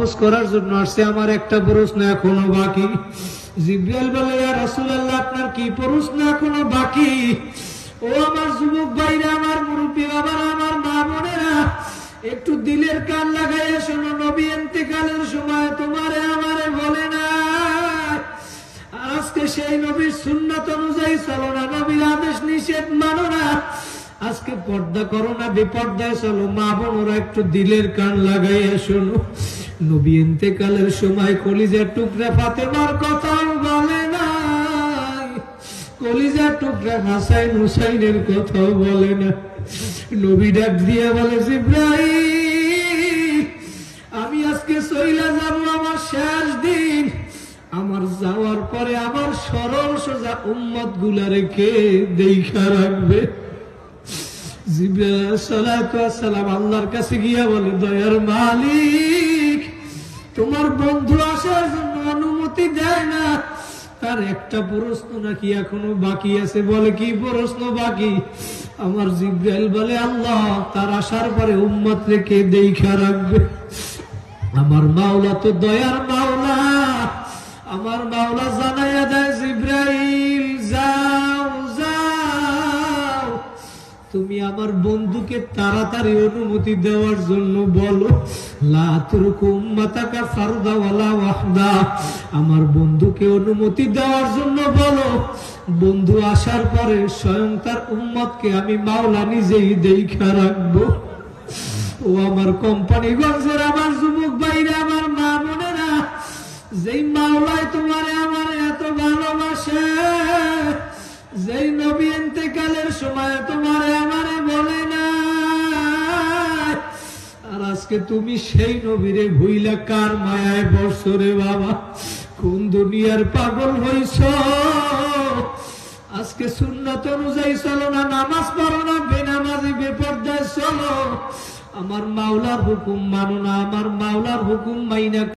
তাপস করার জন্য আসছে। আমার একটা প্রশ্ন এখনও বাকি। জিব্রাইল বলে, ইয়া রাসূলুল্লাহ, আপনার কি প্রশ্ন এখনও বাকি? ও আমার যুবক ভাইরা, আমার মুরব্বী বাবারা, আমার মা বোনেরা, একটু দিলের কান লাগাইয়া শোনো, নবী এতেকালের সময় তোমারে আমারে বলে না। আজকে সেই নবীর সুন্নত অনুযায়ী চলো না, নবীর আদেশ নিষেধ মানো না। আজকে পর্দা করো না, বেপর্দায় চলো। মা বোনরা, একটু দিলের কান লাগাইয়া শোনো। নবী এতেকালের সময় কলিজার টুকরা ফাতেমার কথাও বলে না কলিজার টুকরা হাসাইন হুসাইনের কথাও বলে না। নবী ডাক দিয়া বলে জিব্রাহিম আমি আজকে চইলা যাব আমার শেষ দিন। আমার যাওয়ার পরে আমার সরল সোজা উম্মতগুলা রেখে দেখা রাখবে। সালাতু সালাম আল্লাহর কাছে গিয়া বলে, দয়ার মালিক বন্ধু আসার জন্য অনুমতি দেয় না। তার একটা প্রশ্ন নাকি এখনও বাকি আছে? বলে কি প্রশ্ন বাকি? আমার জিব্রাইল বলে, আল্লাহ, তার আসার পরে উম্মত রেখে দেখা রাখবে? আমার মাওলা তো দয়ার মাওলা। আমার মাওলা জানাইয়া দেয় জিব্রাইল। তুমি আমার বন্ধুকে তাড়াতাড়ি অনুমতি দেওয়ার জন্য বলো আমার বন্ধুকে অনুমতি দেওয়ার জন্য বলো, বন্ধু আসার পরে স্বয়ং তার উম্মতকে আমি মাওলা নিজেই দেখা রাখব। ও আমার কোম্পানিগঞ্জের আমার যুবক বাইরে আমার মা বোনেরা, যেই মাওলায় তোমার আমার এত ভালোবাসে, যেই নবী এতেকালের সময় তোমার আজকে তুমি সেই নবীরে ভুইলা কার মায়ায় বর্ষরে বাবা? কোন দুনিয়ার পাগল হইছ? আজকে সুন্নাত অনুযায়ী চলো না, নামাজ পড়ো না, বেনামাজি, বেপর্দায় চলো। আমার মাওলার হুকুম মানো না, আমার মাওলার হুকুম মাইনা